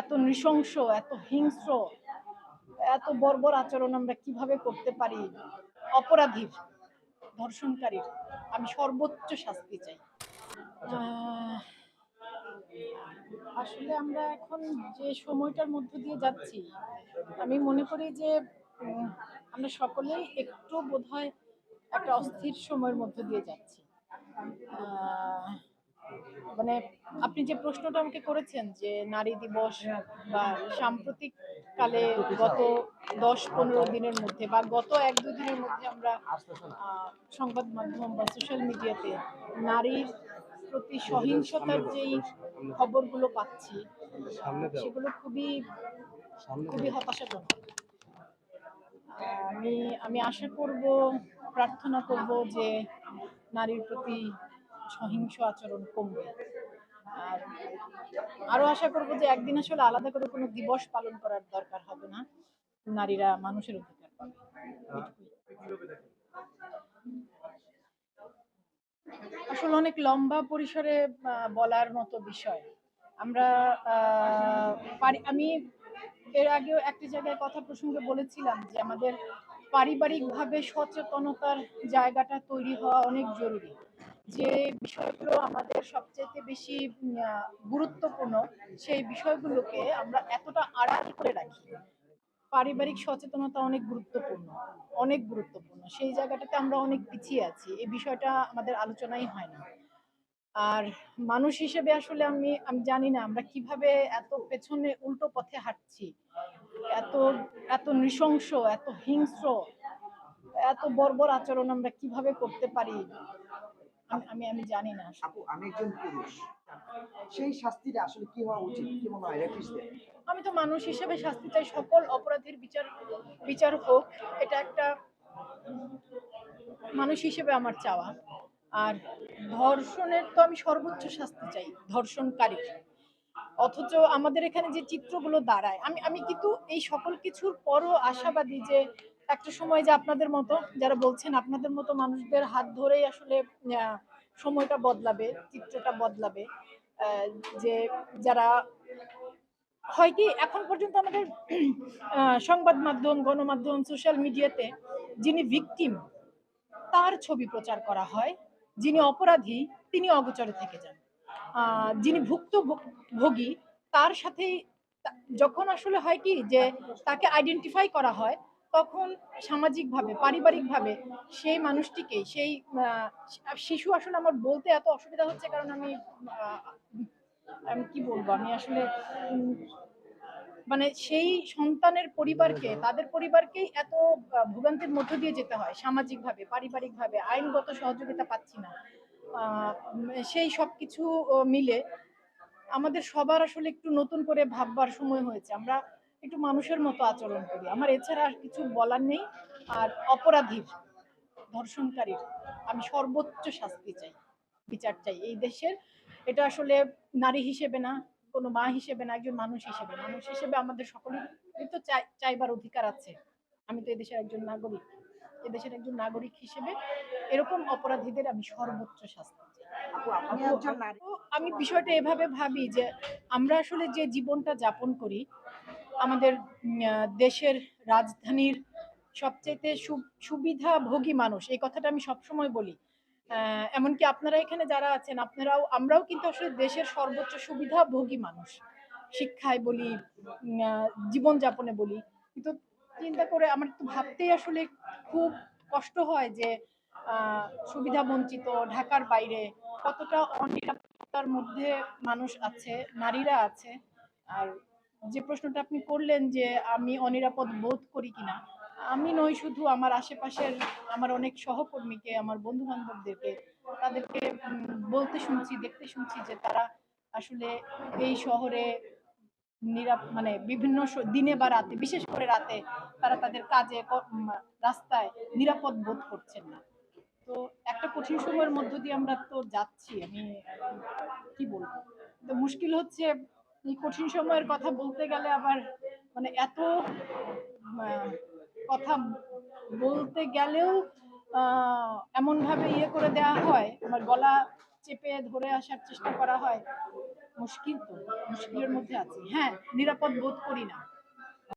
এত নৃশংস, এত হিংস্র, এত বর্বর আচরণ আমরা কীভাবে করতে পারি? অপরাধীর, ধর্ষণকারীর, আমি সর্বোচ্চ শাস্তি চাই। আসলে আমরা এখন যে সময়টার মধ্য দিয়ে যাচ্ছি, আমি মনে করি যে আমরা সকলেই একটু বোধহয় একটা অস্থির সময়ের মধ্য দিয়ে যাচ্ছি। মানে আপনি যে প্রশ্নটা আমাকে করেছেন যে নারী দিবস বা সাম্প্রতিক কালে গত দশ পনেরো দিনের মধ্যে বা গত এক দুই দিনের মধ্যে আমরা সংবাদ মাধ্যম বা সোশ্যাল মিডিয়াতে নারীর প্রতি সহিংসতার যেই খবরগুলো পাচ্ছি, সেগুলো খুবই খুবই হতাশাজনক। আমি আমি আশা করব, প্রার্থনা করব যে নারীর প্রতি সহিংস আচরণ কমবে। আর আরও আশা করব যে একদিন আসলে আলাদা করে কোনো দিবস পালন করার দরকার হবে না। নারীরা মানুষের অধিকার পাবে। আসলে অনেক লম্বা পরিসরে বলার মতো বিষয়। আমরা আমি এর আগেও একটি জায়গায় কথা প্রসঙ্গে বলেছিলাম যে আমাদের পারিবারিকভাবে সচেতনতার জায়গাটা তৈরি হওয়া অনেক জরুরি। যে বিষয়গুলো আমাদের সবচেয়ে বেশি গুরুত্বপূর্ণ, সেই বিষয়গুলোকে আমরা এতটা আড়াল করে রাখি। পারিবারিক সচেতনতা অনেক গুরুত্বপূর্ণ অনেক গুরুত্বপূর্ণ। সেই জায়গাটাতে আমরা অনেক পিছিয়ে আছি, এই বিষয়টা আমাদের আলোচনাই হয় না। আর মানুষ হিসেবে আসলে আমি আমি জানি না আমরা কীভাবে এত পেছনে উল্টো পথে হাঁটছি। এত এত নৃশংস, এত হিংস্র, এত বর্বর আচরণ আমরা কীভাবে করতে পারি? আমি- আমি জানি না আপু আমি একজন পুরুষ। সেই শাস্তিটা আসলে কি হওয়া উচিত? কি মনে হয় রেফিসদের আমি তো মানুষ হিসেবে শাস্তি চাই সকল অপরাধীর বিচার বিচার হোক। এটা একটা মানুষ হিসেবে আমার চাওয়া। আর ধর্ষণের তো আমি সর্বোচ্চ শাস্তি চাই ধর্ষণকারী অথচ আমাদের এখানে যে চিত্রগুলো দাঁড়ায় আমি আমি কিন্তু এই সকল কিছুর পরও আশাবাদী যে একটা সময় যে আপনাদের মতো, যারা বলছেন আপনাদের মতো মানুষদের হাত ধরেই আসলে সময়টা বদলাবে, চিত্রটা বদলাবে যে যারা, হয় কি, এখন পর্যন্ত আমাদের সংবাদ মাধ্যম, গণমাধ্যম সোশ্যাল মিডিয়াতে যিনি ভিকটিম তার ছবি প্রচার করা হয়, যিনি অপরাধী, তিনি অগোচরে থেকে যান। যিনি ভুক্তভোগী, তার সাথেই, যখন আসলে হয় কি, যে তাকে আইডেন্টিফাই করা হয় তখন সামাজিকভাবে, পারিবারিকভাবে সেই মানুষটিকে সেই শিশু আসলে আমার বলতে এত অসুবিধা হচ্ছে কারণ আমি আমি কি বলব? আমি আসলে মানে সেই সন্তানের পরিবারকে, তাদের পরিবারকেই এত ভোগান্তির মধ্য দিয়ে যেতে হয় সামাজিকভাবে, পারিবারিকভাবে, আইনগত সহযোগিতা পাচ্ছি না। সেই সব কিছু মিলে আমাদের সবার আসলে একটু নতুন করে ভাববার সময় হয়েছে। আমরা একটু মানুষের মতো আচরণ করি। আমার এছাড়া আর কিছু বলার নেই। আর অপরাধীর ধর্ষণকারীর আমি সর্বোচ্চ শাস্তি চাই বিচার চাই। এই দেশের এটা আসলে নারী হিসেবে না কোনো মা হিসেবে না একজন মানুষ হিসেবে মানুষ হিসেবে আমাদের সকলেরই তো চাই- চাইবার অধিকার আছে। আমি তো এদেশের একজন নাগরিক। এদেশের একজন নাগরিক হিসেবে এরকম অপরাধীদের আমি সর্বোচ্চ শাস্তি আমি বিষয়টা এভাবে ভাবি যে আমরা আসলে যে জীবনটা যাপন করি আমাদের দেশের রাজধানীর সবচেয়ে সুবিধাভোগী মানুষ। এই কথাটা আমি সবসময় বলি। এমনকি আপনারা এখানে যারা আছেন, আপনারাও, আমরাও কিন্তু আসলে দেশের সর্বোচ্চ সুবিধাভোগী মানুষ। শিক্ষায় বলি জীবনযাপনে বলি। কিন্তু চিন্তা করে আমার তো ভাবতেই আসলে খুব কষ্ট হয় যে সুবিধা বঞ্চিত ঢাকার বাইরে কতটা অনিরাপত্তার মধ্যে মানুষ আছে, নারীরা আছে। আর যে প্রশ্নটা আপনি করলেন যে আমি অনিরাপদ বোধ করি কিনা, আমি নই শুধু আমার আশেপাশের আমার অনেক সহকর্মীকে, আমার বন্ধু বান্ধবদেরকে তাদেরকে বলতে শুনছি, দেখতে শুনছি যে তারা আসলে এই শহরে নিরাপ মানে বিভিন্ন দিনে বা রাতে, বিশেষ করে রাতে তারা তাদের কাজে রাস্তায় নিরাপদ বোধ করছেন না। তো একটা কঠিন সময়ের মধ্য দিয়ে আমরা তো যাচ্ছি, আমি কি বলব? তো মুশকিল হচ্ছে এই কঠিন সময়ের কথা বলতে গেলে আবার মানে এত কথা বলতে গেলেও এমন ভাবে ইয়ে করে দেয়া হয়, আমার গলা চেপে ধরে আসার চেষ্টা করা হয়। মুশকিল তো, মুশকিলের মধ্যে আছি। হ্যাঁ নিরাপদ বোধ করি না।